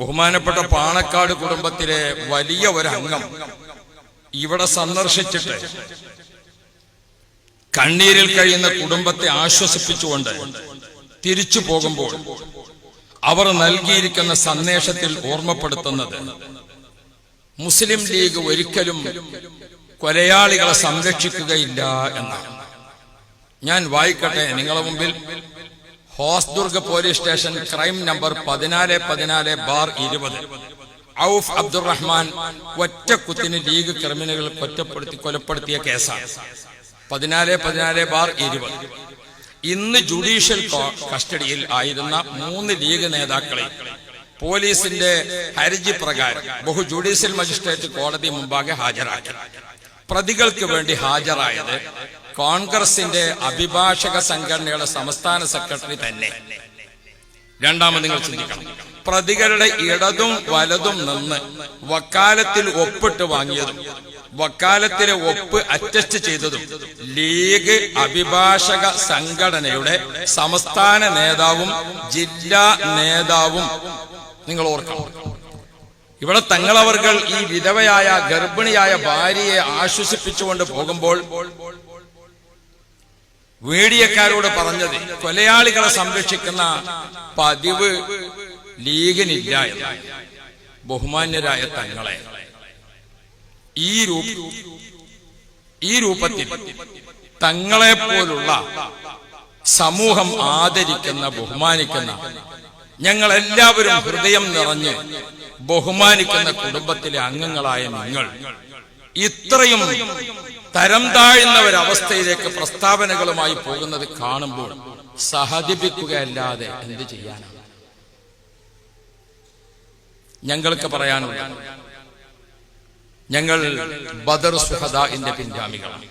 ബഹുമാനപ്പെട്ട പാണക്കാട് കുടുംബത്തിലെ വലിയ ഒരംഗം. ഇവിടെ സന്ദർശിച്ചിട്ട് കണ്ണീരിൽ കഴിയുന്ന കുടുംബത്തെ ആശ്വസിപ്പിച്ചുകൊണ്ട് തിരിച്ചു പോകുമ്പോൾ അവർ നൽകിയിരിക്കുന്ന സന്ദേശത്തിൽ ഓർമ്മപ്പെടുത്തുന്നത് മുസ്ലിം ലീഗ് ഒരിക്കലും കൊലയാളികളെ സംരക്ഷിക്കുകയില്ല എന്നാണ്. ഞാൻ വായിക്കട്ടെ നിങ്ങളുടെ മുമ്പിൽ. Hosdurg police station crime number പതിനാല് പതിനാല് ബാർ ഇരുപത്. ഔഫ് അബ്ദുറഹ്മാൻ ഒറ്റ കുത്തിന് ലീഗ് ക്രിമിനലുകൾ കൊറ്റപ്പെടുത്തി കൊലപ്പെടുത്തിയ കേസാണ്. പതിനാല് പതിനാല് ബാർ ഇരുപത്. ഇന്ന് ജുഡീഷ്യൽ കസ്റ്റഡിയിൽ ആയിരുന്ന മൂന്ന് ലീഗ് നേതാക്കളെ പോലീസിന്റെ ഹർജി പ്രകാരം ബഹു ജുഡീഷ്യൽ മജിസ്ട്രേറ്റ് കോടതി മുമ്പാകെ ഹാജരാക്കി. പ്രതികൾക്ക് വേണ്ടി ഹാജരായത് കോൺഗ്രസിന്റെ അഭിഭാഷക സംഘടനയുടെ സംസ്ഥാന സെക്രട്ടറി തന്നെ. രണ്ടാമത് നിങ്ങൾ ചിന്തിക്കണം. പ്രതികളുടെ ഇടതും വലതും നിന്ന് വക്കാലത്തിൽ ഒപ്പിട്ട് വാങ്ങിയതും വക്കാലത്തിലെ ഒപ്പ് അറ്റസ്റ്റ് ചെയ്തതും ലീഗ് അഭിഭാഷക സംഘടനയുടെ സംസ്ഥാന നേതാവും ജില്ലാ നേതാവും നിങ്ങൾ ഓർക്കണം. ഇവിടെ തങ്ങളവർകൾ ഈ വിധവയായ ഗർഭിണിയായ ഭാര്യയെ ആശ്വസിപ്പിച്ചുകൊണ്ട് പോകുമ്പോൾ മീഡിയക്കാരോട് പറഞ്ഞത് കൊലയാളികളെ സംരക്ഷിക്കുന്ന പതിവ് ലീഗിനില്ല ബഹുമാന്യരായ തങ്ങളെ ഈ രൂപ ഈ രൂപത്തിൽ തങ്ങളെ പോലുള്ള സമൂഹം ആദരിക്കുന്ന ബഹുമാനിക്കുന്ന ഞങ്ങൾ എല്ലാവരും ഹൃദയം നിറഞ്ഞ് ബഹുമാനിക്കുന്ന കുടുംബത്തിലെ അംഗങ്ങളായ നിങ്ങൾ ഇത്രയും തരം താഴ്ന്ന ഒരവസ്ഥയിലേക്ക് പ്രസ്താവനകളുമായി പോകുന്നത് കാണുമ്പോൾ സഹതിപ്പിക്കുകയല്ലാതെ എന്ത് ചെയ്യാനാണ്? ഞങ്ങൾക്ക് പറയാനുള്ള ഞങ്ങൾ ബദർ സുഹദ എന്റെ പിൻഗാമികളാണ്.